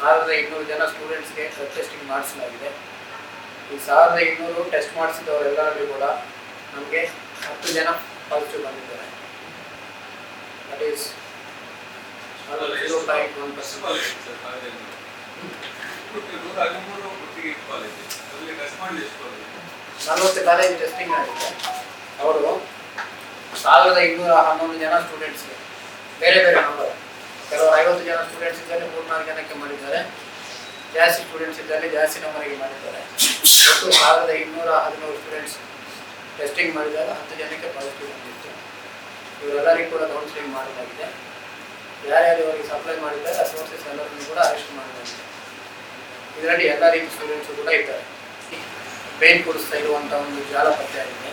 ಸಾವಿರದ ಇನ್ನೂರು ಜನ ಸ್ಟೂಡೆಂಟ್ಸ್ಗೆ ಬ್ಲಡ್ ಟೆಸ್ಟಿಂಗ್ ಮಾಡಿಸಲಾಗಿದೆ. ಈ ಸಾವಿರದ ಇನ್ನೂರು ಟೆಸ್ಟ್ ಮಾಡಿಸಿದವರೆಲ್ಲರಲ್ಲಿ ಕೂಡ ನಮಗೆ ಹತ್ತು ಜನ ಪಾಸಿಟಿವ್ ಬಂದಿದ್ದಾರೆ. That is zero point one percent ನಲವತ್ತು ಕಾಲೇಜ್ ಟೆಸ್ಟಿಂಗ್ ಆಗಿದೆ. ಅವರು ಸಾವಿರದ ಇನ್ನೂರ ಹನ್ನೊಂದು ಜನ ಸ್ಟೂಡೆಂಟ್ಸ್ಗೆ ಬೇರೆ ಬೇರೆ ನಂಬರ್ ಕೆಲವರು ಐವತ್ತು ಜನ ಸ್ಟೂಡೆಂಟ್ಸ್ ಇದ್ದಲ್ಲಿ ಮೂರ್ನಾಲ್ಕು ಜನಕ್ಕೆ ಮಾಡಿದ್ದಾರೆ. ಜಾಸ್ತಿ ಸ್ಟೂಡೆಂಟ್ಸ್ ಇದ್ದಲ್ಲಿ ಜಾಸ್ತಿ ನಂಬರಿಗೆ ಮಾಡಿದ್ದಾರೆ. ಒಟ್ಟು ಸಾವಿರದ ಇನ್ನೂರ ಹದಿನೂರು ಸ್ಟೂಡೆಂಟ್ಸ್ ಟೆಸ್ಟಿಂಗ್ ಮಾಡಿದಾಗ ಹತ್ತು ಜನಕ್ಕೆ ಪಾಸಿಟಿವ್ ಬಂದಿತ್ತು. ಇವರೆಲ್ಲರಿಗೂ ಕೂಡ ಕೌನ್ಸಿಲಿಂಗ್ ಮಾಡಲಾಗಿದೆ. ಯಾರ್ಯಾರು ಇವರಿಗೆ ಸಪ್ಲೈ ಮಾಡಿದ್ದಾರೆ, ಆ ಸೋರ್ಸಸ್ ಎಲ್ಲರನ್ನು ಕೂಡ ಅರೆಸ್ಟ್ ಮಾಡಲಾಗಿದೆ. ಇದರಲ್ಲಿ ಎಲ್ಲ ರೀತಿ ಸ್ಟೂಡೆಂಟ್ಸ್ ಕೂಡ ಇದ್ದಾರೆ. ಪೇನ್ ಕೊಡಿಸ್ತಾ ಇರುವಂಥ ಒಂದು ಜಾಲ ಪತ್ತೆ ಆಗಿದೆ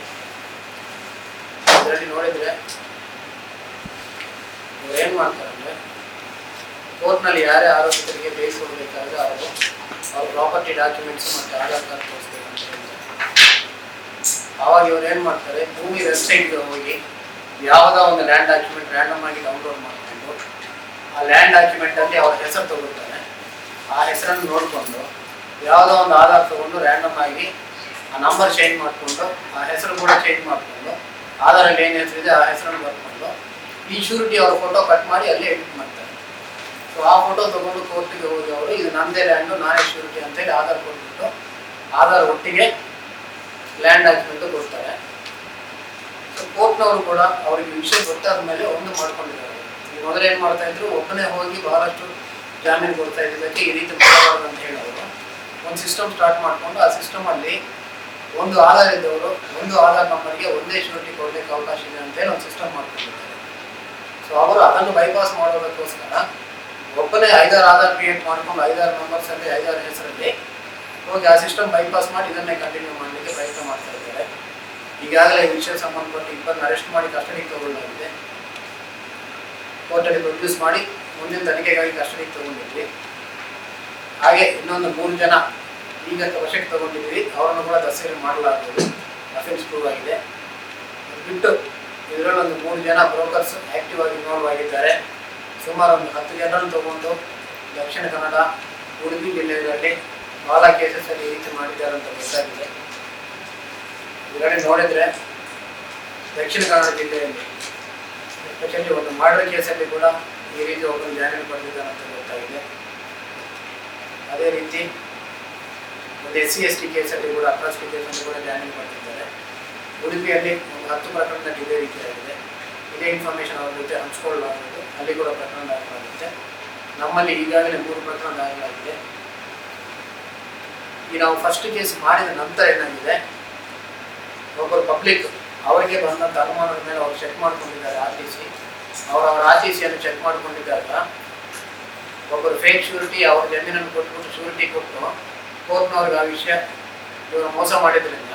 ಇದರಲ್ಲಿ ನೋಡಿದರೆ ಏನು ಮಾಡ್ತಾರೆ ಅಂದರೆ ಕೋರ್ಟ್ನಲ್ಲಿ ಯಾರೇ ಆರೋಪಿತರಿಗೆ ಬೇಸ್ ಕೊಡಬೇಕಾದ್ರೆ ಅವರು ಅವ್ರ ಪ್ರಾಪರ್ಟಿ ಡಾಕ್ಯುಮೆಂಟ್ಸ್ ಮತ್ತು ಆಧಾರ್ ಕಾರ್ಡ್ ತೋರಿಸ್ಬೇಕು ಅಂತ ಹೇಳ್ತಾರೆ. ಆವಾಗ ಇವ್ರು ಏನು ಮಾಡ್ತಾರೆ, ಭೂಮಿ ವೆಬ್ಸೈಟ್ಗೆ ಹೋಗಿ ಯಾವುದೋ ಒಂದು ಲ್ಯಾಂಡ್ ಡಾಕ್ಯುಮೆಂಟ್ ರ್ಯಾಂಡಮ್ ಆಗಿ ಡೌನ್ಲೋಡ್ ಮಾಡಿಕೊಂಡು ಆ ಲ್ಯಾಂಡ್ ಡಾಕ್ಯುಮೆಂಟಲ್ಲಿ ಅವ್ರ ಹೆಸರು ತಗೊಳ್ತಾರೆ. ಆ ಹೆಸರನ್ನು ನೋಡಿಕೊಂಡು ಯಾವುದೋ ಒಂದು ಆಧಾರ್ ತಗೊಂಡು ರ್ಯಾಂಡಮ್ ಆಗಿ ಆ ನಂಬರ್ ಚೇಂಜ್ ಮಾಡಿಕೊಂಡು ಆ ಹೆಸರು ಕೂಡ ಚೇಂಜ್ ಮಾಡಿಕೊಂಡು ಆಧಾರಲ್ಲಿ ಏನು ಹೆಸರಿದೆ ಆ ಹೆಸರನ್ನು ಬರ್ಕೊಂಡು ಈ ಶೂರಿಟಿ ಅವ್ರ ಫೋಟೋ ಕಟ್ ಮಾಡಿ ಅಲ್ಲಿ ಎಡಿಟ್ ಮಾಡ್ತಾರೆ. ಸೊ ಆ ಫೋಟೋ ತಗೊಂಡು ಕೋರ್ಟಿಗೆ ಹೋಗಿ ಅವರು, ಇದು ನಂದೇ ಲ್ಯಾಂಡು ನಾನೇ ಅಂತ ಅಂತೇಳಿ ಆಧಾರ್ ಕೊಟ್ಬಿಟ್ಟು ಆಧಾರ್ ಒಟ್ಟಿಗೆ ಲ್ಯಾಂಡ್ ಆಗಿಬಿಟ್ಟು ಕೊಡ್ತಾರೆ. ಸೊ ಕೋರ್ಟ್ನವರು ಕೂಡ ಅವರಿಗೆ ವಿಷಯ ಗೊತ್ತಾದ ಮೇಲೆ ಒಂದು ಮಾಡ್ಕೊಂಡಿದ್ದಾರೆ. ಮೊದಲು ಏನು ಮಾಡ್ತಾ ಇದ್ರು, ಒಬ್ಬನೇ ಹೋಗಿ ಬಹಳಷ್ಟು ಜಾಮೀನು ಕೊಡ್ತಾ ಇದ್ದಕ್ಕೆ ಈ ರೀತಿ ಮಾಡಬಾರ್ದು ಅಂತ ಹೇಳೋರು. ಒಂದು ಸಿಸ್ಟಮ್ ಸ್ಟಾರ್ಟ್ ಮಾಡಿಕೊಂಡು, ಆ ಸಿಸ್ಟಮಲ್ಲಿ ಒಂದು ಆಧಾರ್ ಇದ್ದವರು, ಒಂದು ಆಧಾರ್ ನಂಬರ್ಗೆ ಒಂದೇ ಶ್ಯೂರಿಟಿ ಕೊಡಲಿಕ್ಕೆ ಅವಕಾಶ ಇದೆ ಅಂತೇಳಿ ಒಂದು ಸಿಸ್ಟಮ್ ಮಾಡ್ಕೊಂಡಿದ್ದಾರೆ. ಸೊ ಅವರು ಅದನ್ನು ಬೈಪಾಸ್ ಮಾಡೋದಕ್ಕೋಸ್ಕರ ಒಬ್ಬನೇ ಐದಾರು ಆಧಾರ್ ಕ್ರಿಯೇಟ್ ಮಾಡ್ಕೊಂಡು ಐದಾರು ನಂಬರ್ಸ್ ಅಲ್ಲಿ, ಐದಾರು ಹೆಸರಲ್ಲಿ ಹೋಗಿ ಆ ಸಿಸ್ಟಮ್ ಬೈಪಾಸ್ ಮಾಡಿ ಇದನ್ನೇ ಕಂಟಿನ್ಯೂ ಮಾಡಲಿಕ್ಕೆ ಪ್ರಯತ್ನ ಮಾಡ್ತಾ ಇದ್ದಾರೆ. ಈಗಾಗಲೇ ಈ ವಿಷಯ ಸಂಬಂಧಪಟ್ಟು ಇಬ್ಬರನ್ನ ಅರೆಸ್ಟ್ ಮಾಡಿ ಕಸ್ಟಡಿಗೆ ತಗೊಳ್ಳಲಾಗಿದೆ ಕೋರ್ಟಲ್ಲಿ ಪ್ರೊಡ್ಯೂಸ್ ಮಾಡಿ ಮುಂದಿನ ತನಿಖೆಗಾಗಿ ಕಸ್ಟಡಿಗೆ ತಗೊಂಡಿದ್ವಿ. ಹಾಗೆ ಇನ್ನೊಂದು ಮೂರು ಜನ ಈಗ ವಶಕ್ಕೆ ತಗೊಂಡಿದ್ವಿ ಅವರನ್ನು ಕೂಡ ದಸರಿ ಮಾಡಲಾಗುವುದು. ಅಫೆನ್ಸ್ ಪ್ರೂವ್ ಆಗಿದೆ. ಬಿಟ್ಟು ಇದರಲ್ಲಿ ಒಂದು ಮೂರು ಜನ ಬ್ರೋಕರ್ಸ್ ಆಕ್ಟಿವ್ ಆಗಿ ಇನ್ವಾಲ್ವ್ ಆಗಿದ್ದಾರೆ. ಸುಮಾರು ಒಂದು ಹತ್ತು ಜನರನ್ನು ತಗೊಂಡು ದಕ್ಷಿಣ ಕನ್ನಡ, ಉಡುಪಿ ಜಿಲ್ಲೆಗಳಲ್ಲಿ ಭಾಳ ಕೇಸಸ್ ಅಲ್ಲಿ ಈ ರೀತಿ ಮಾಡಿದ್ದಾರೆ ಅಂತ ಗೊತ್ತಾಗಿದೆ. ಇದರಲ್ಲಿ ನೋಡಿದರೆ ದಕ್ಷಿಣ ಕನ್ನಡ ಜಿಲ್ಲೆಯಲ್ಲಿ ಎಸ್ಪೆಷಲಿ ಒಂದು ಮರ್ಡರ್ ಕೇಸಲ್ಲಿ ಕೂಡ ಈ ರೀತಿ ಒಬ್ಬರು ಜಾಮೀನು ಪಡೆದಿದ್ದಾರೆ ಅಂತ ಗೊತ್ತಾಗಿದೆ. ಅದೇ ರೀತಿ ಒಂದು ಎಸ್ ಸಿ ಎಸ್ ಟಿ ಕೇಸಲ್ಲಿ ಕೂಡ ಅಟ್ರಾಸಿಟಿ ಕೇಸಲ್ಲಿ ಕೂಡ ಜಾಮೀನು ಪಡೆದಿದ್ದಾರೆ. ಉಡುಪಿಯಲ್ಲಿ ಒಂದು ಹತ್ತು ಪ್ರಕರಣದಲ್ಲಿ ಇದೇ ರೀತಿಯಾಗಿದೆ. ಇದೇ ಇನ್ಫಾರ್ಮೇಷನ್ ಅವ್ರ ಜೊತೆ ಹಂಚ್ಕೊಳ್ಳಲಾಗುವುದು ಅಲ್ಲಿ ಕೂಡ ಪ್ರಕರಣ ದಾಖಲಾಗುತ್ತೆ ನಮ್ಮಲ್ಲಿ ಈಗಾಗಲೇ ಮೂರು ಪ್ರಕರಣ ದಾಖಲಾಗಿದೆ. ಈ ನಾವು ಫಸ್ಟ್ ಕೇಸ್ ಮಾಡಿದ ನಂತರ ಏನಾಗಿದೆ? ಒಬ್ಬರು ಪಬ್ಲಿಕ್ ಅವರಿಗೆ ಬಂದಂಥ ಅನುಮಾನದ ಮೇಲೆ ಅವ್ರು ಚೆಕ್ ಮಾಡ್ಕೊಂಡಿದ್ದಾರೆ ಆರ್ ಟಿ ಸಿ. ಅವ್ರು ಅವ್ರ ಆರ್ ಟಿ ಸಿಯನ್ನು ಚೆಕ್ ಮಾಡ್ಕೊಂಡಿದ್ದಾಗ ಒಬ್ಬರು ಫೇಕ್ ಶ್ಯೂರಿಟಿ ಅವ್ರ ಜಮೀನನ್ನು ಕೊಟ್ಬಿಟ್ಟು ಶ್ಯೂರಿಟಿ ಕೊಟ್ಟು ಕೋರ್ಟ್ನವ್ರಿಗೆ ಆ ವಿಷಯ ಇವರು ಮೋಸ ಮಾಡಿದ್ರಿಂದ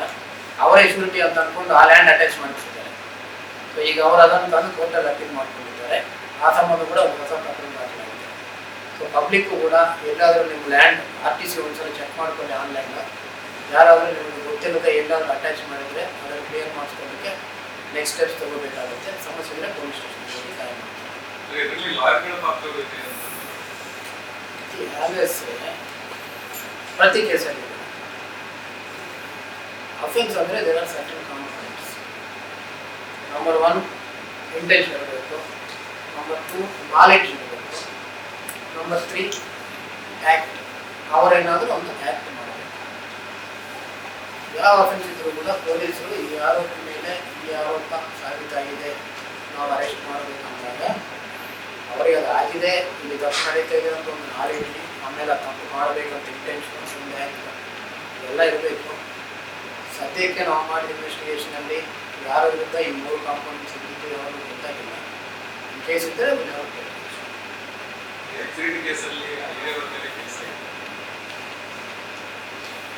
ಅವರೇ ಶ್ಯೂರಿಟಿ ಅಂತ ಅಂದ್ಕೊಂಡು ಆ ಲ್ಯಾಂಡ್ ಅಟ್ಯಾಚ್ ಮಾಡ್ತಿದ್ದಾರೆ ಸೊ ಈಗ ಅವರು ಅದನ್ನು ತಂದು ಕೋರ್ಟಲ್ಲಿ ಅಪೀಲ್ ಮಾಡ್ಕೊಂಡಿದ್ದಾರೆ. ಆ ಸಂಬಂಧ ಕೂಡ ಒಂದು ಹೊಸ ಪ್ರಕರಣ ದಾಖಲಾಗಿದೆ ಸೊ ಪಬ್ಲಿಕ್ಕು ಕೂಡ ಎಲ್ಲಾದರೂ ನಿಮ್ಮ ಲ್ಯಾಂಡ್ ಆರ್ ಟಿ ಸಿ ಒಂದ್ಸಲ ಚೆಕ್ ಮಾಡ್ಕೊಳ್ಳಿ ಆನ್ಲೈನ್ ಯಾರಾದರೂ ನಿಮಗೆ ಗೊತ್ತಿಲ್ಲದೆ ಎಲ್ಲಾದರೂ ಅಟ್ಯಾಚ್ ಮಾಡಿದರೆ ಅದನ್ನು ಕ್ಲಿಯರ್ ಮಾಡಿಸ್ಕೊಳ್ಳಿಕ್ಕೆ ನೆಕ್ಸ್ಟ್ ಸ್ಟೆಪ್ಸ್ ತಗೋಬೇಕಾಗುತ್ತೆ. ಸಮಸ್ಯೆ ಇದ್ದರೆ ಪೊಲೀಸ್ ಸ್ಟೇಷನ್ ಪ್ರತಿ ಕಾಯ್ ಮಾಡಿ ಇದರಲ್ಲಿ ಲಾಯರ್ಗಳ ಪಾತ್ರ ಇದೆ ಅಂತ. ಆಲ್ವೇಸ್ ಪ್ರತಿ ಕೇಸಲ್ಲಿ ಅಫೆನ್ಸ್ ಅಂದರೆ there are certain components number one intention ಇರಬೇಕು. ನಂಬರ್ ಟು ನಾಲೆಡ್ಜ್ ಇರಬೇಕು ನಂಬರ್ ತ್ರೀ ಆ್ಯಕ್ಟ್ ಅವರೇನಾದರೂ ಒಂದು ಆ್ಯಕ್ಟ್ ಮಾಡಬೇಕು. ಯಾವ ಅಫೆನ್ಸ್ ಇದ್ರೂ ಕೂಡ ಪೊಲೀಸರು ಈ ಆರೋಪಿ ಮೇಲೆ ಈ ಆರೋಪ ಸಾಬೀತಾಗಿದೆ ನಾವು ಅರೆಸ್ಟ್ ಮಾಡಬೇಕಂದಾಗ ಅವರಿಗೆ ಅದು ಆಗಿದೆ, ಇಲ್ಲಿ ತಪ್ಪು ನಡೀತಾ ಇದೆ ಅಂತ ಒಂದು ನಾಲೆಡ್ಜ್ ಆಮೇಲೆ ತಪ್ಪು ಮಾಡಬೇಕಂತ ಇಂಟೆನ್ಷನ್ ಸುಮ್ಮನೆ ಎಲ್ಲ ಇರಬೇಕು. ಸದ್ಯಕ್ಕೆ ನಾವು ಮಾಡಿದ ಇನ್ವೆಸ್ಟಿಗೇಷನಲ್ಲಿ ಯಾರ ವಿರುದ್ಧ ಈ ಮೂರು ಕಾಂಪೌಂಡ್ಸ್ ಇದ್ದಿದ್ದು ಯಾರು ಗೊತ್ತಾಗಿಲ್ಲ. ಕೇಸ್ ಇದ್ದರೆ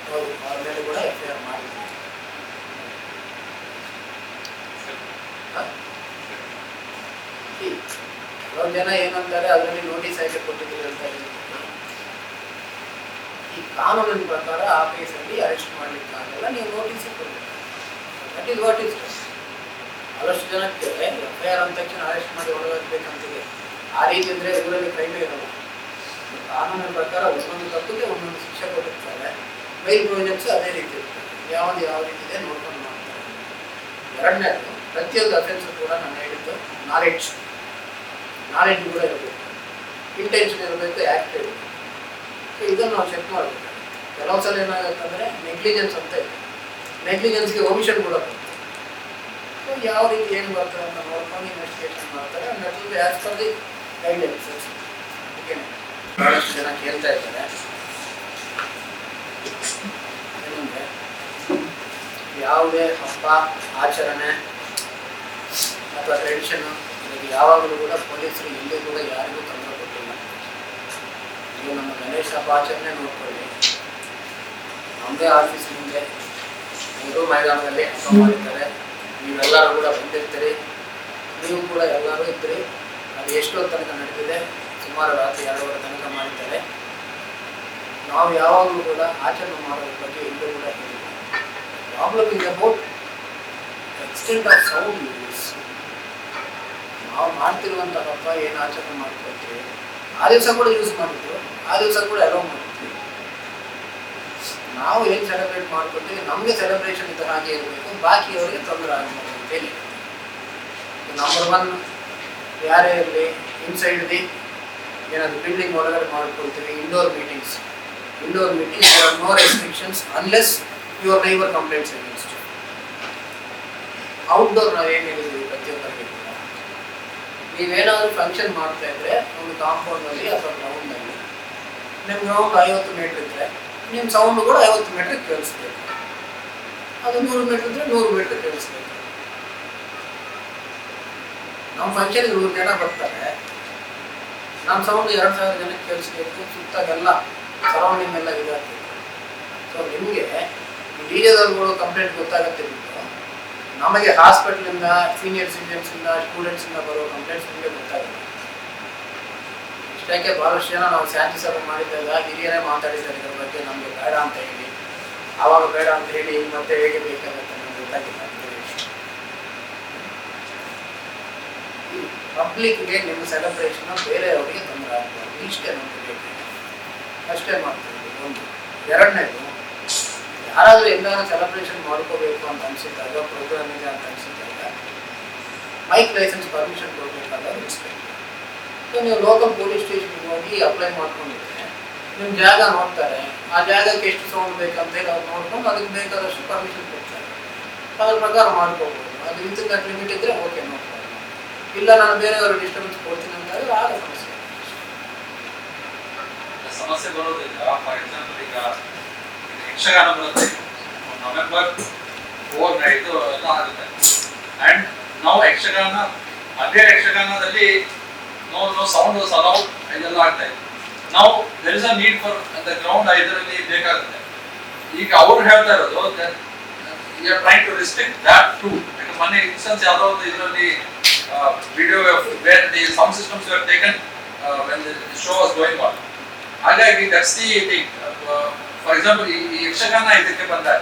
ಹೌದು ಅವ್ರ ಮೇಲೆ ಕೂಡ ಎಫ್ ಐ ಆರ್ ಮಾಡಿದ್ದೀವಿ ಈ ಕೆಲವು ಜನ ಏನಂತಾರೆ ಅದರಲ್ಲಿ ನೋಟಿಸ್ ಆಗಿ ಕೊಟ್ಟಿದ್ದೀರಿ ಅಂತ ಈ ಕಾನೂನಿನ ಪ್ರಕಾರ ಆ ಕೇಸಲ್ಲಿ ಅರೆಸ್ಟ್ ಮಾಡಲಿಕ್ಕಾಗಲ್ಲ ನೀವು ನೋಟಿಸ್ ಕೊಡಬೇಕು. ದಟ್ ಈಸ್ ವಾಟ್ ಈಸ್ ಬಹಳಷ್ಟು ಜನಕ್ಕೆ ಎಫ್ ಐ ಆರ್ ಅಂದ ತಕ್ಷಣ ಅರೆಸ್ಟ್ ಮಾಡಿ ಒಳಗಾಗಬೇಕಂತಿದೆ ಆ ರೀತಿ ಅಂದರೆ ಊರಲ್ಲಿ ಕೈಮೆ ಇರಲ್ಲ ಕಾನೂನಿನ ಪ್ರಕಾರ ಒಂದೊಂದು ತಪ್ಪಿಗೆ ಒಂದೊಂದು ಶಿಕ್ಷೆ ಕೊಟ್ಟಿರ್ತಾರೆ. ಬೈಲ್ ಪ್ರೊವಿಜನ್ಸ್ ಅದೇ ರೀತಿ ಇರ್ತದೆ ಯಾವ್ದು ಯಾವ ರೀತಿ ಇದೆ ನೋಡ್ಕೊಂಡು ಮಾಡ್ತಾರೆ. ಎರಡನೇದು, ಪ್ರತಿಯೊಂದು ಅಫೆನ್ಸ್ ಕೂಡ ನಾನು ಹೇಳಿದ್ದು ನಾಲೆಡ್ಜ್ ನಾಲೆಡ್ಜ್ ಕೂಡ ಇರಬೇಕು. ಇಂಟೆನ್ಷನ್ ಇರಬೇಕು ಆ್ಯಕ್ಟ್ ಇರಬೇಕು. ಸೊ ಇದನ್ನು ನಾವು ಚೆಕ್ ಮಾಡಬೇಕು. ಕೆಲವು ಸಲ ಏನಾಗುತ್ತೆ ಅಂದರೆ ನೆಗ್ಲಿಜೆನ್ಸ್ ಅಂತ ಇದೆ. ನೆಗ್ಲಿಜೆನ್ಸ್ಗೆ ಒಮಿಷನ್ ಕೂಡ ಬರುತ್ತೆ ಸೊ ಯಾವ ರೀತಿ ಏನು ಬರ್ತದೆ ಅಂತ ನೋಡ್ಕೊಂಡು ಇನ್ವೆಸ್ಟಿಗೇಷನ್ ಮಾಡ್ತಾರೆ. And as per the guidelines okay ಬಹಳಷ್ಟು ಜನ ಕೇಳ್ತಾ ಇದ್ದಾರೆ. ಏನಂದ್ರೆ, ಯಾವುದೇ ಹಬ್ಬ, ಆಚರಣೆ ಅಥವಾ ಟ್ರೆಡಿಷನ್ ಇದಕ್ಕೆ ಯಾವಾಗಲೂ ಕೂಡ ಪೊಲೀಸರು ಎಲ್ಲೂ ಕೂಡ ಯಾರಿಗೂ ತೊಂದರೆ ಕೊಟ್ಟಿಲ್ಲ. ನೀವು ನಮ್ಮ ಗಣೇಶ ಹಬ್ಬ ಆಚರಣೆ ನೋಡ್ಕೊಳ್ಳಿ. ನಮ್ಮದೇ ಆಫೀಸ್ ಮುಂದೆ ನೆಹರು ಮೈದಾನದಲ್ಲಿ ಹಬ್ಬ ಮಾಡಿದ್ದಾರೆ. ನೀವೆಲ್ಲರೂ ಕೂಡ ಬಂದಿರ್ತೀರಿ. ನೀವು ಕೂಡ ಎಲ್ಲರೂ ಇದ್ದೀರಿ ಅದು ಎಷ್ಟೋ ತನಕ ನಡೆದಿದೆ. ಸುಮಾರು ರಾತ್ರಿ ಎರಡೂವರೆ ತನಕ ಮಾಡಿದ್ದಾರೆ. ನಾವು ಯಾವಾಗಲೂ ಕೂಡ ಆಚರಣೆ ಮಾಡೋದ್ರ ಬಗ್ಗೆ ಎಲ್ಲೂ ಕೂಡ ಹೇಳಿಲ್ಲ. Problem is about extent of sound use ನಾವು ಮಾಡ್ತಿರುವಂಥ ಹಬ್ಬ ಏನು ಆಚರಣೆ ಮಾಡ್ಕೊಳ್ತೀವಿ. ಆ ದಿವಸ ಕೂಡ ಯೂಸ್ ಮಾಡಿದ್ರು. ಆ ದಿವಸ ಕೂಡ ಅಲೋ ಮಾಡಿದ್ವಿ ನಾವು ಏನು ಸೆಲೆಬ್ರೇಟ್ ಮಾಡ್ಕೊತೀವಿ ನಮಗೆ ಸೆಲೆಬ್ರೇಷನ್ ಇದ್ದ ಹಾಗೆ ಇರಬೇಕು ಬಾಕಿಯವರಿಗೆ ತೊಂದರೆ ಆಗಬೇಕು ಅಂತೇಳಿ ನಂಬರ್ ಒನ್ ಯಾರೇ ಇರಲಿ ಇನ್ಸೈಡ್ ದಿ ಏನಾದರೂ ಬಿಲ್ಡಿಂಗ್ ಒಳಗಡೆ ಮಾಡ್ಕೊಳ್ತೀವಿ indoor meetings indoor meeting are no restrictions unless your neighbour complaints against outdoor ನಾವು ಏನು ಹೇಳಿದ್ವಿ ಪ್ರತಿಯೊಬ್ಬರಿಗೆ? ನೀವೇನಾದರೂ ಫಂಕ್ಷನ್ ಮಾಡ್ತಾ ಇದ್ರೆ, ಒಂದು ಕಾಂಪೌಂಡಲ್ಲಿ ಅಥವಾ ಗ್ರೌಂಡಲ್ಲಿ ನಿಮ್ಗೆ ಗ್ರೌಂಡ್ ಐವತ್ತು ಮೀಟ್ರ್ ಇದ್ರೆ ನಿಮ್ಮ ಸೌಂಡ್ ಕೂಡ ಐವತ್ತು ಮೀಟ್ರ್ ಕೇಳಿಸ್ಬೇಕು. ಅದು ನೂರು ಮೀಟ್ರ್ ಇದ್ರೆ ನೂರು ಮೀಟ್ರ್ ಕೇಳಿಸ್ಬೇಕು. ನಮ್ಮ ಫಂಕ್ಷನ್ ನೂರು ಜನ ಬರ್ತಾರೆ. ನಮ್ಮ ಸೌಂಡ್ ಎರಡು ಸಾವಿರ ಜನಕ್ಕೆ ಕೇಳಿಸ್ಬೇಕು, ಸುತ್ತಾಗೆಲ್ಲ ಸರೌಂಡಿಂಗ್ ಎಲ್ಲ ಇದಾಗ್ತದೆ. ಸೊ ನಿಮಗೆ ಡಿ ಕಂಪ್ಲೇಂಟ್ ಗೊತ್ತಾಗುತ್ತೆ ನಿಮಗೆ ನಮಗೆ ಹಾಸ್ಪಿಟ್ಲಿಂದ ಸೀನಿಯರ್ ಸಿಟಿಜನ್ಸಿಂದ ಸ್ಟೂಡೆಂಟ್ಸಿಂದ ಬರೋ ಕಂಪ್ಲೇಂಟ್ಸ್ ನಿಮಗೆ ಗೊತ್ತಾಗುತ್ತೆ. ಇಷ್ಟಕ್ಕೆ ಬಹಳಷ್ಟು ಜನ ನಾವು ಶಾಂತಿ ಸಭೆ ಮಾಡಿದ್ದಾಗ ಹಿರಿಯರೇ ಮಾತಾಡಿದ್ದಾರೆ ಇದ್ರ ಬಗ್ಗೆ ನಮಗೆ ಬೇಡ ಅಂತ ಹೇಳಿ. ಆವಾಗ ಬೇಡ ಅಂತ ಹೇಳಿ ಮತ್ತೆ ಹೇಗೆ ಬೇಕಾಗುತ್ತೆ ನಮಗೆ ಗೊತ್ತಾಗಿಲ್ಲ ಪಬ್ಲಿಕ್ಗೆ ನಿಮ್ಮ ಸೆಲೆಬ್ರೇಷನ್ ಬೇರೆಯವರಿಗೆ ತೊಂದರೆ ಆಗ್ಬಾರ್ದು. ಇಷ್ಟೇ ನಮಗೆ ಬೇಕು. ಅಷ್ಟೇ ಮಾಡ್ತೀವಿ. ಒಂದು. ಎರಡನೇದು, ಯಾರಾದರೂ ಎಲ್ಲಾರು ಸೆಲೆಬ್ರೇಷನ್ ಮಾಡ್ಕೋಬೇಕು ಅಂತ ಅನಿಸಿದ್ದಾಗ ಪ್ರೋಗ್ರಾಮ್ ಇದೆ ಅಂತ ಅನಿಸಿದ್ದಾಗ ಮೈಕ್ ಲೈಸೆನ್ಸ್ ಪರ್ಮಿಷನ್ ಕೊಡಬೇಕಾದ್ರೆ ಇನ್ಸ್ಪೆಕ್ಟರ್ ನೀವು ಲೋಕಲ್ ಪೊಲೀಸ್ ಸ್ಟೇಷನ್ಗೆ ಹೋಗಿ ಅಪ್ಲೈ ಮಾಡ್ಕೊಂಡಿದ್ರೆ ನಿಮ್ಮ ಜಾಗ ನೋಡ್ತಾರೆ. ಆ ಜಾಗಕ್ಕೆ ಎಷ್ಟು ಸೌಂಡ್ ಬೇಕಂತೇಳಿ ಅವ್ರು ನೋಡ್ಕೊಂಡು ಅದಕ್ಕೆ ಬೇಕಾದಷ್ಟು ಪರ್ಮಿಷನ್ ಕೊಡ್ತಾರೆ. ಅದ್ರ ಪ್ರಕಾರ ಮಾಡ್ಕೋಬೋದು. ಅದು ಇದಕ್ಕೆ ಲಿಮಿಟ್ ಇದ್ದರೆ ಓಕೆ ನೋಡ್ಬೋದು ಇಲ್ಲ ನಾನು ಬೇರೆಯವರು ಡಿಸ್ಟರ್ಬೆನ್ಸ್ ಕೊಡ್ತೀನಿ ಅಂತ ಹೇಳಿದ್ರೆ ಆಗ ಸಮಸ್ಯೆ. ಸಮಸ್ಯೆ ಬರೋದಿಲ್ಲ ಫಾರ್ ಎಕ್ಸಾಂಪಲ್ ಈಗ ಯಕ್ಷಗಾನ ಬರುತ್ತೆ ನವೆಂಬರ್ ಫೋರ್ ನೈಟ್ ಎಲ್ಲ ಆಗುತ್ತೆ. ನಾವು ಯಕ್ಷಗಾನ ಅದೇ ಯಕ್ಷಗಾನದಲ್ಲಿ ನೋ ನೋ ಸೌಂಡ್ ಅಲೌಡ್ ಇದೆಲ್ಲ ಆಗ್ತಾ ಇದೆ. ನಾವು there is a need for the ground ಇದರಲ್ಲಿ ಬೇಕಾಗುತ್ತೆ. ಈಗ ಅವ್ರು ಹೇಳ್ತಾ ಇರೋದು are trying to restrict that too ಯಾಕಂದ್ರೆ ಮೊನ್ನೆ ಇನ್ಸ್ಟೆನ್ಸ್ ಯಾವುದೋ ಒಂದು ಇದರಲ್ಲಿ video where the sound systems were taken when the show was going on ಹಾಗಾಗಿ that's the thing for example ಈ ಯಕ್ಷಗಾನ ಇದಕ್ಕೆ ಬಂದಾಗ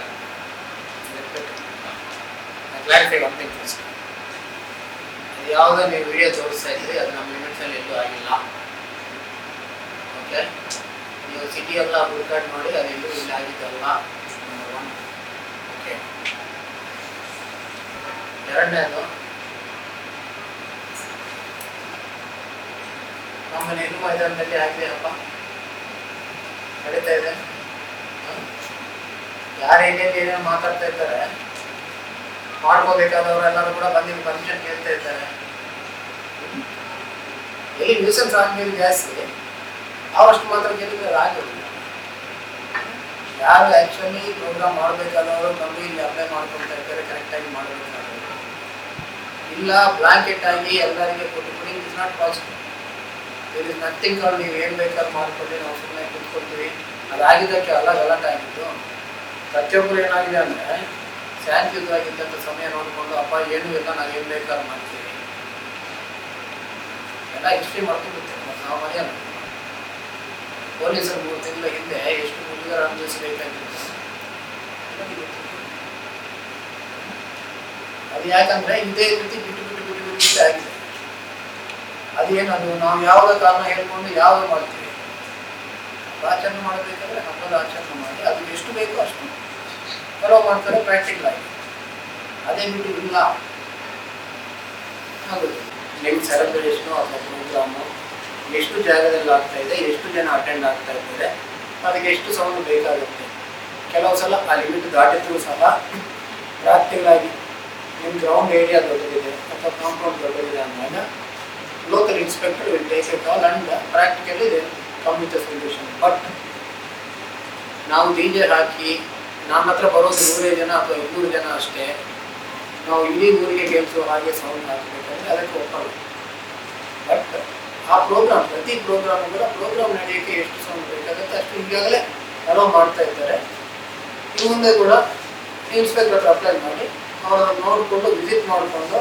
ಕ್ಲಾರಿಫೈ ಒನ್ ಥಿಂಗ್ ಫಸ್ಟ್ ಯಾವುದೋ ನೀವು ವಿಡಿಯೋ ತೋರಿಸ್ತಾ ಇದ್ರಿ ಅದು ನಮ್ಮ ಲಿಮಿಟ್ಸಲ್ಲಿ ಎಲ್ಲೂ ಆಗಿಲ್ಲ. ಓಕೆ ನೀವು ಸಿಟಿ ಎಲ್ಲ ಹುಡುಕಾಟ್ ಮಾಡಿ ಅದೆಲ್ಲೂ ಇಲ್ಲಿ ಆಗಿದ್ದಲ್ಲ ಓಕೆ ಎರಡನೇದು. ನಮ್ಮ ನೆಲ್ಲು ಮೈದಾನದಲ್ಲಿ ಆಗಿದೆ ಹಬ್ಬ ನಡೀತಾ ಇದೆ. ಯಾರು ಏನೇನು ಏನೇನು ಮಾತಾಡ್ತಾ ಇದ್ದಾರೆ ಮಾಡ್ಕೋಬೇಕಾದವರೆಲ್ಲರೂ ಕೂಡ ಬಂದು ಪರ್ಮಿಷನ್ ಕೇಳ್ತಾ ಇದ್ದಾರೆ. ಎಲ್ಲಿ ನ್ಯೂಸೆನ್ಸ್ ಆಗ್ಬೇಕು ಜಾಸ್ತಿ? ಅವಷ್ಟು ಮಾತ್ರ ಕೇಳಿದ್ರೆ ಆಗಿಲ್ಲ ಯಾರು ಆ್ಯಕ್ಚುಲಿ ಪ್ರೋಗ್ರಾಮ್ ಮಾಡಬೇಕಾದವರು ಬಂದು ಇಲ್ಲಿ ಅಪ್ಲೈ ಮಾಡ್ಕೊಳ್ತಾ ಇದ್ದಾರೆ ಕರೆಕ್ಟಾಗಿ ಮಾಡಬೇಕಾದವರು ಇಲ್ಲ ಬ್ಲಾಂಕೆಟ್ ಆಗಿ ಎಲ್ಲರಿಗೆ ಕೊಟ್ಟು ಕೊಡಿ ಇಸ್ ನಾಟ್ ಪಾಸಿಬಲ್ ಇಲ್ಲಿ ನಥಿಂಗ್ ಅವ್ರು ನೀವು ಏನು ಬೇಕಾದ್ರೂ ಮಾಡ್ಕೊಳ್ಳಿ ನಾವು ಸುಮ್ಮನೆ ಕುತ್ಕೊಳ್ತೀವಿ. ಅದಾಗಿದ್ದಕ್ಕೆ ಅಲ್ಲ ಗಲಾಟೆ ಆಗಿತ್ತು ಪ್ರತಿಯೊಬ್ಬರು ಏನಾಗಿದೆ ಅಂದರೆ ಶಾಂತಿಯುತವಾಗಿದ್ದಂಥ ಸಮಯ ನೋಡಿಕೊಂಡು, ಅಪ್ಪ, ಏನು ಇಲ್ಲ, ನಾನು ಏನು ಬೇಕಾದ್ರೂ ಮಾಡ್ತೀನಿ. ಎಲ್ಲ ಹಿಸ್ಟ್ರಿ ಮಾಡ್ಕೊಂಡಿರ್ತೀವಿ ಮತ್ತು ನಾವು ಪೊಲೀಸರು ಮೂರು ತಿಂಗಳ ಹಿಂದೆ ಎಷ್ಟು ಮುಜುಗರ ಅನುಭವಿಸಬೇಕಾಗಿತ್ತು ಅದು ಯಾಕಂದ್ರೆ ಇದೇ ರೀತಿ ಬಿಟ್ಟು ಬಿಟ್ಟು ಬಿಟ್ಟು ಬಿಟ್ಟು ಬಿಟ್ಟು ಆಗಿದೆ. ಅದೇನದು ನಾವು ಯಾವುದೋ ಕಾರಣ ಹೇಳ್ಕೊಂಡು ಯಾವ್ದು ಮಾಡ್ತೀವಿ? ಆಚರಣೆ ಮಾಡಬೇಕಾದ್ರೆ ಹಬ್ಬದ ಆಚರಣೆ ಮಾಡಿ, ಅದು ಎಷ್ಟು ಬೇಕೋ ಅಷ್ಟು. ಕೆಲವು ಮಾಡ್ತಾರೆ ಪ್ರಾಕ್ಟಿಕಲ್ ಆಗಿ. ಅದೇ ಬಿಟ್ಟು ಇಲ್ಲ ಹೌದು ನಿಮ್ಮ ಸೆಲೆಬ್ರೇಷನು ಅಥವಾ ಪ್ರೋಗ್ರಾಮು ಎಷ್ಟು ಜಾಗದಲ್ಲಿ ಆಗ್ತಾ ಇದೆ, ಎಷ್ಟು ಜನ ಅಟೆಂಡ್ ಆಗ್ತಾ ಇದ್ದಾರೆ, ಅದಕ್ಕೆ ಎಷ್ಟು ಸೌಂಡ್ ಬೇಕಾಗುತ್ತೆ. ಕೆಲವು ಸಲ ಆ ಲಿಮಿಟ್ ದಾಟಿದ್ರು ಸಹ ಪ್ರಾಕ್ಟಿಕಲಾಗಿ ನಿಮ್ಮ ಗ್ರೌಂಡ್ ಏರಿಯಾ ದೊಡ್ಡದಿದೆ ಅಥವಾ ಕಾಂಪೌಂಡ್ ದೊಡ್ಡದಿದೆ ಅಂದಾಗ local inspector will take a call and practically come computer solution but ನಾವು ಡೇಂಜರ್ ಹಾಕಿ ನಮ್ಮ ಹತ್ರ ಬರೋದು ನೂರೇ ಜನ ಅಥವಾ ಇನ್ನೂರು ಜನ ಅಷ್ಟೇ. ನಾವು ಇಡೀ ಊರಿಗೆ ಗೇಮ್ಸು ಹಾಗೆ ಸೌಂಡ್ ಹಾಕಬೇಕಂದ್ರೆ ಅದಕ್ಕೆ ಒಪ್ಪಲ್ಲ. ಬಟ್ ಆ ಪ್ರೋಗ್ರಾಮ್ ಪ್ರತಿ ಪ್ರೋಗ್ರಾಮ್ ಕೂಡ ಪ್ರೋಗ್ರಾಮ್ ನಡೆಯೋಕ್ಕೆ ಎಷ್ಟು ಸೌಂಡ್ ಬೇಕಾಗುತ್ತೆ ಅಷ್ಟು ಈಗಾಗಲೇ ಅಲೋ ಮಾಡ್ತಾ ಇದ್ದಾರೆ. ಇನ್ನು ಮುಂದೆ ಕೂಡ ಇನ್ಸ್ಪೆಕ್ಟರ್ ಹತ್ರ ಅಪ್ಲೈ ಮಾಡಿ, ಅವರನ್ನು ನೋಡಿಕೊಂಡು ವಿಸಿಟ್ ಮಾಡಿಕೊಂಡು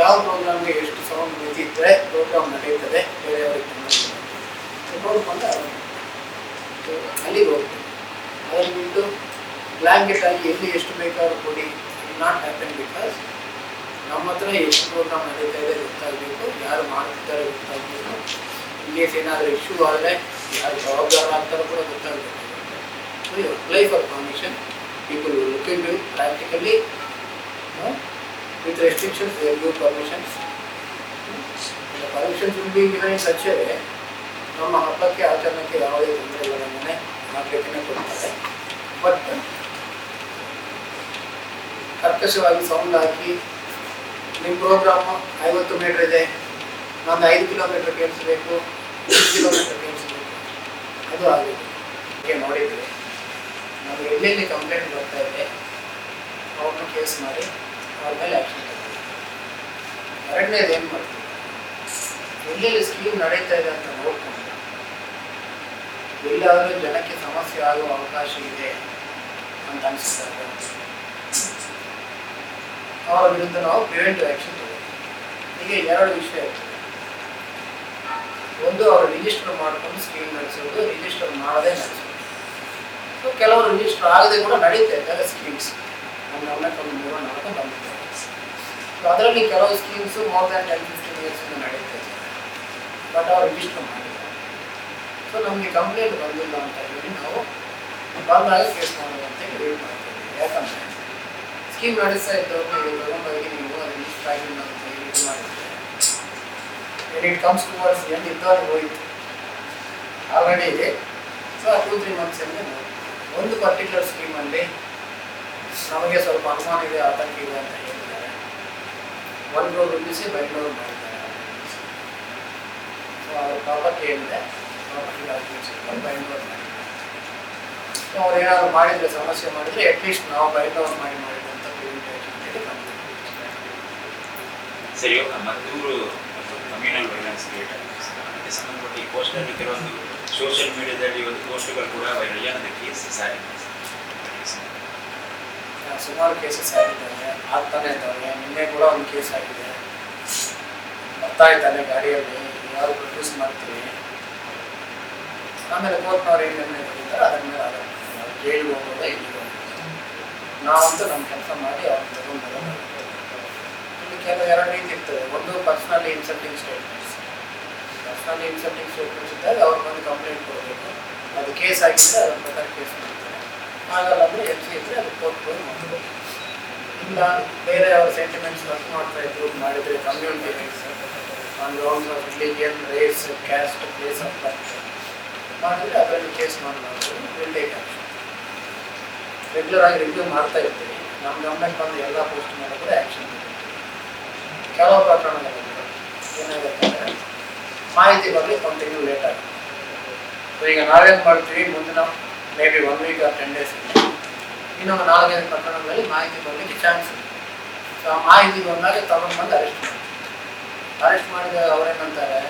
ಯಾವ ಪ್ರೋಗ್ರಾಮ್ಗೆ ಎಷ್ಟು ಸೌಂಡ್ ಬಿದ್ದಿದ್ರೆ ಪ್ರೋಗ್ರಾಮ್ ನಡೆಯುತ್ತದೆ ಬೇರೆಯವರಿಗೆ ನೋಡಿಕೊಂಡು ಅಲ್ಲಿಗೆ ಹೋಗ್ತೀವಿ. ಅದನ್ನು ಬಿಟ್ಟು ಬ್ಲ್ಯಾಂಕೆಟ್ ಆಗಿ ಎಲ್ಲಿ ಎಷ್ಟು ಬೇಕಾದ್ರೂ ಕೊಡಿ ನಾಟ್ ಹ್ಯಾಪನ್ ಬಿಕಾಸ್ ನಮ್ಮ ಹತ್ರ ಎಷ್ಟು ಪ್ರೋಗ್ರಾಮ್ ನಡೀತಾ ಇದೆ ಗೊತ್ತಾಗಬೇಕು ಯಾರು ಮಾಡ್ತಿದ್ದಾರೆ ಗೊತ್ತಾಗಬೇಕು ಇನ್ ಕೇಸ್ ಏನಾದರೂ ಇಶ್ಯೂ ಆದರೆ ಯಾರು ಜವಾಬ್ದಾರ ಆಗ್ತಾರೋ ಕೂಡ ಗೊತ್ತಾಗಬೇಕು so you apply for permission people look in you practically with restrictions they give permissions permissions will be given in such way ನಮ್ಮ ಹಬ್ಬಕ್ಕೆ, ಆಚರಣೆಗೆ ಯಾವುದೇ ತೊಂದರೆ ಇಲ್ಲದಂಗೆ ಮಾಡಲಿಕ್ಕೆ ಕೊಡ್ತಾರೆ. ಬಟ್ ಕರ್ಕಶವಾಗಿ ಸೌಂಡ್ ಹಾಕಿ ನಿಮ್ಮ ಪ್ರೋಗ್ರಾಮು ಐವತ್ತು ಮೀಟ್ರ್ ಇದೆ ನಾವು ಐದು ಕಿಲೋಮೀಟ್ರ್ ಕೇಳಿಸ್ಬೇಕು ಐದು ಕಿಲೋಮೀಟ್ರ್ ಕೇಳಿಸ್ಬೇಕು. ಅದು ಆಗಿದೆ. ಹೀಗೆ ನೋಡಿದರೆ. ನಮಗೆ ಎಲ್ಲೆಲ್ಲಿ ಕಂಪ್ಲೇಂಟ್ ಬರ್ತಾ ಇದೆ, ಅವ್ರನ್ನ ಕೇಸ್ ಮಾಡಿ, ಅವ್ರ ಮೇಲೆ ಆ್ಯಕ್ಷನ್ ತಗೊಳ್ತೀವಿ ಎರಡನೇದು ಏನು ಮಾಡ್ತೀವಿ ಎಲ್ಲೆಲ್ಲಿ ಸ್ಕೀಮ್ ನಡೀತಾ ಇದೆ ಅಂತ ನೋಡ್ಕೊಂಡು, ಎಲ್ಲಾದರೂ ಜನಕ್ಕೆ ಸಮಸ್ಯೆ ಆಗುವ ಅವಕಾಶ ಇದೆ ಅಂತ ಅನಿಸುತ್ತೆ. ಅವರ ವಿರುದ್ಧ ನಾವು ಪ್ರಿವೆಂಟಿವ್ ಆ್ಯಕ್ಷನ್ ತಗೋತೀವಿ ಹೀಗೆ ಎರಡು ವಿಷಯ ಇರ್ತದೆ. ಒಂದು, ಅವರು ರಿಜಿಸ್ಟರ್ ಮಾಡಿಕೊಂಡು ಸ್ಕೀಮ್ ನಡೆಸೋದು ರಿಜಿಸ್ಟರ್ ಮಾಡದೇ ನಡೆಸೋದು. ಸೊ ಕೆಲವರು ರಿಜಿಸ್ಟರ್ ಆಗದೆ ಕೂಡ ನಡೀತಾ ಇದ್ದಾರೆ ಸ್ಕೀಮ್ಸ್ ನಮ್ಮ ಕಮ್ಮಿ ಮೂರು ನಾಲ್ಕು ಬಂದಿದ್ದಾರೆ ಸೊ ಅದರಲ್ಲಿ ಕೆಲವು schemes more than ten fifteen ಇಯರ್ಸಿಂದ ನಡೀತಾ ಇದೆ. ಬಟ್ ಅವ್ರು ರಿಜಿಸ್ಟರ್ ಮಾಡಿದ್ದಾರೆ ಸೊ ನಮಗೆ ಕಂಪ್ಲೇಂಟ್ ಬಂದಿಲ್ಲ ಅಂತ ಹೇಳಿ ನಾವು ಬಂದಾಗ ಕೇಸ್ ಮಾಡೋದು ಅಂತ ಹೇಳಿ ಮಾಡ್ತೀವಿ ಯಾಕಂದರೆ ಸ್ಕೀಮ್ ಇದ್ದವ್ರನ್ನ ಇದು ತಗೊಂಡೋಗಿ ನೀವು ಅದನ್ನು ಇದು ಮಾಡಿದ್ರೆ ಇಟ್ ಕಮ್ಸ್ ಟುವರ್ಡ್ಸ್ ಎಂಡ್ ಇದ್ದವ್ರಿಗೆ ಹೋಯಿತು ಆಲ್ರೆಡಿ ಇದೆ. ಸೊ ಆ ಟೂ ತ್ರೀ ಮಂತ್ಸ್ ಒಂದು ಪರ್ಟಿಕ್ಯುಲರ್ ಸ್ಕೀಮಲ್ಲಿ ನಮಗೆ ಸ್ವಲ್ಪ ಅನುಮಾನ ಇದೆ, ಆತಂಕ ಇದೆ ಅಂತ ಹೇಳಿದ್ದಾರೆ. ಒನ್ ರೋಡ್ ರೂಪಿಸಿ ಬೆಂಗಳೂರು ಮಾಡಿದ್ದಾರೆ. ಸೊ ಅವ್ರ ಪಾಪ ಕೇಳಿದೆ. ಪ್ರಾಪರ್ಟಿ ಡಾಕ್ಯುಮೆಂಟ್ಸ್ ಬೆಂಗಳೂರು ಮಾಡಿದ್ದಾರೆ. ಸೊ ಅವ್ರು ಏನಾದ್ರು ಮಾಡಿದರೆ, ಸಮಸ್ಯೆ ಮಾಡಿದರೆ ಅಟ್ಲೀಸ್ಟ್ ನಾವು ಬೆಂಗಳೂರು ಮಾಡಿ ಮಾಡಿದಂಥ ಪ್ರಿವೆಂಟೇಷನ್ ಅಂತೇಳಿ ಕಂಪ್ಲೇಂಟ್ ಸರಿ ಮದ್ದೂರು ಕಮ್ಯುನಲ್ ವೈಲೆನ್ಸ್ ಕ್ರಿಯೇಟ್ ಅದಕ್ಕೆ ಸಂಬಂಧಪಟ್ಟ ಈ ಪೋಸ್ಟಲ್ಲಿ ಕೆಲವೊಂದು ಸೋಷಿಯಲ್ ಮೀಡಿಯಾದಲ್ಲಿ ಒಂದು ಪೋಸ್ಟ್ಗಳು ಕೂಡ ವೈರಲ್ ಆಗಿದೆ ಕೇಸಸ್ ಆಗಿದೆ ಸುಮಾರು ಕೇಸಸ್ ಆಗಿದ್ದಾವೆ, ಆಗ್ತಾನೆ ಇದ್ದಾವೆ, ನಿನ್ನೆ ಕೂಡ ಒಂದು ಕೇಸ್ ಆಗಿದೆ. ಬರ್ತಾ ಇದ್ದಾನೆ ಗಾಡಿಯಲ್ಲಿ, ಯಾರು ಪ್ರೊಡ್ಯೂಸ್ ಮಾಡ್ತೀವಿ ಆಮೇಲೆ ಕೋರ್ಟ್ನವ್ರು ಏನು ನಿರ್ಣಯ ತಗೊಂತಾರೆ ಅದರ ಮೇಲೆ ಆಧಾರ ನಾವು ಹೋಗೋದೇ ಇಲ್ಲಿ ಹೋಗೋದು. ನಾವಂತೂ ನಮ್ಮ ಕೆಲಸ ಮಾಡಿ ಅವ್ರನ್ನ ತಗೊಂಡು ಬರೋದು ಕೆಲವು ಎರಡು ರೀತಿ ಇರ್ತದೆ. ಒಂದು personally insulting statements personally insulting statements ಇದ್ದಾಗ ಅವ್ರು ಬಂದು ಕಂಪ್ಲೇಂಟ್ ಕೊಡಬೇಕು. ಅದು ಕೇಸ್ ಆಗಿದ್ದರೆ ಅದ್ರ ಪ್ರಕಾರ ಕೇಸ್ ಮಾಡ್ತಾರೆ. ಆಗಲ್ಲ ಅಂದರೆ ಎಫ್ ಸಿ ಇದ್ದರೆ ಅದು ಕೋರ್ಟ್ ಹೋಗಿ ಮಾಡ್ಬೋದು. ಇಲ್ಲ, ಬೇರೆ ಅವ್ರ ಸೆಂಟಿಮೆಂಟ್ಸ್ ವರ್ಕ್ ಮಾಡ್ತಾ ಇದ್ರು, ಮಾಡಿದರೆ community rights on grounds of religion race caste place of birth ಮಾಡಿದರೆ ಅದರಲ್ಲಿ ಕೇಸ್ ಮಾಡಿ ವಿಲ್ ಟೇಕ್ ಆಕ್ಷನ್ ರೆಗ್ಯುಲರ್ ಆಗಿ ರಿವ್ಯೂ ಮಾಡ್ತಾ ಇರ್ತೀವಿ. ನಮ್ಮ ಗಮನಕ್ಕೆ ಬಂದು ಎಲ್ಲ ಪೋಸ್ಟ್ ಕೂಡ ಆ್ಯಕ್ಷನ್ ಕೆಲವು ಪ್ರಕರಣಗಳಲ್ಲಿ ಏನಾಗುತ್ತೆ ಅಂದರೆ ಮಾಹಿತಿ ಬರಲಿ ಕಂಟಿನ್ಯೂ ಲೇಟ್ ಆಗುತ್ತೆ. ಈಗ ನಾವೇನು ಮಾಡ್ತೀವಿ? ಮುಂದಿನ maybe one week or ten days ಇನ್ನೊಂದು ನಾಲ್ಕೈದು ಪ್ರಕರಣಗಳಲ್ಲಿ ಮಾಹಿತಿ ಬರಲಿಕ್ಕೆ ಚಾನ್ಸ್ ಸೊ ಆ ಮಾಹಿತಿ ಬಂದಾಗ ತಗೊಂಡು ಬಂದು ಅರೆಸ್ಟ್ ಮಾಡ್ತೀವಿ. ಅರೆಸ್ಟ್ ಮಾಡಿದ ಅವ್ರೇನಂತಾರೆ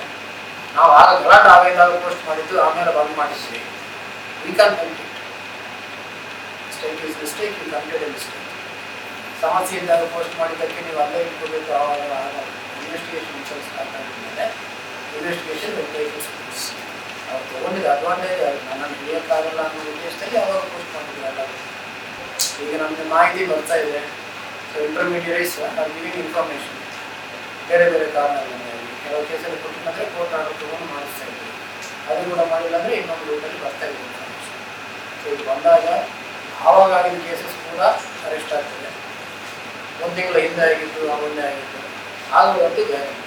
ನಾವು ಆಗ ಗಲಾಟೆ ಆಗಿದ್ದಾಗ ಪೋಸ್ಟ್ ಮಾಡಿದ್ದು ಆಮೇಲೆ ಬಂದ್ ಮಾಡಿದ್ವಿ. We can complete state is mistake we complete mistake ಸಮಸ್ಯೆ ಅದು ಪೋಸ್ಟ್ ಮಾಡಿದ್ದಕ್ಕೆ ನೀವು ಅಲ್ಲೇ ಇಟ್ಕೋಬೇಕು ಆವಾಗ ಇನ್ವೆಸ್ಟಿಗೇಷನ್ ಇನ್ಶೂರೆನ್ಸ್ ಆಗಿದ್ಮೇಲೆ ಇನ್ವೆಸ್ಟಿಗೇಷನ್ ಅವ್ರು ತೊಗೊಂಡಿದ್ದು ಅಡ್ವಾಂಟೇಜ್ ನನ್ನನ್ನು ಹಿಡಿಯೋಕ್ಕಾಗಲ್ಲ ಅನ್ನೋ ಉದ್ದೇಶದಲ್ಲಿ ಅವಾಗ ಪೋಸ್ಟ್ ಮಾಡಿದ್ರಲ್ಲ ಈಗ ನಮಗೆ ಮಾಹಿತಿ ಬರ್ತಾ ಇದೆ. So intermediates are giving information ಬೇರೆ ಬೇರೆ ಕಾರಣಗಳಿಂದಾಗಿ ಕೆಲವು ಕೇಸಲ್ಲಿ ಕೊಟ್ಟಿಲ್ಲ ಕೋರ್ಟ್ ಆರ್ಡರ್ ತೊಗೊಂಡು ಮಾಡಿಸ್ತಾ ಇದ್ದೀವಿ ಅದು ಕೂಡ ಮಾಡಿಲ್ಲ ಅಂದರೆ ಇನ್ನೊಂದು ರೂಟಲ್ಲಿ ಬರ್ತಾ ಇದೆ. ಸೊ ಇದು ಬಂದಾಗ ಆವಾಗ ಆಗಿನ ಕೇಸಸ್ ಕೂಡ ಅರೆಸ್ಟ್ ಆಗ್ತದೆ. ಒಂದು ತಿಂಗಳ ಹಿಂದೆ ಆಗಿದ್ದು ಆಗಿತ್ತು ಆಗಿದ್ದು ಅಂತ ಗ್ಯಾರಂಟಿ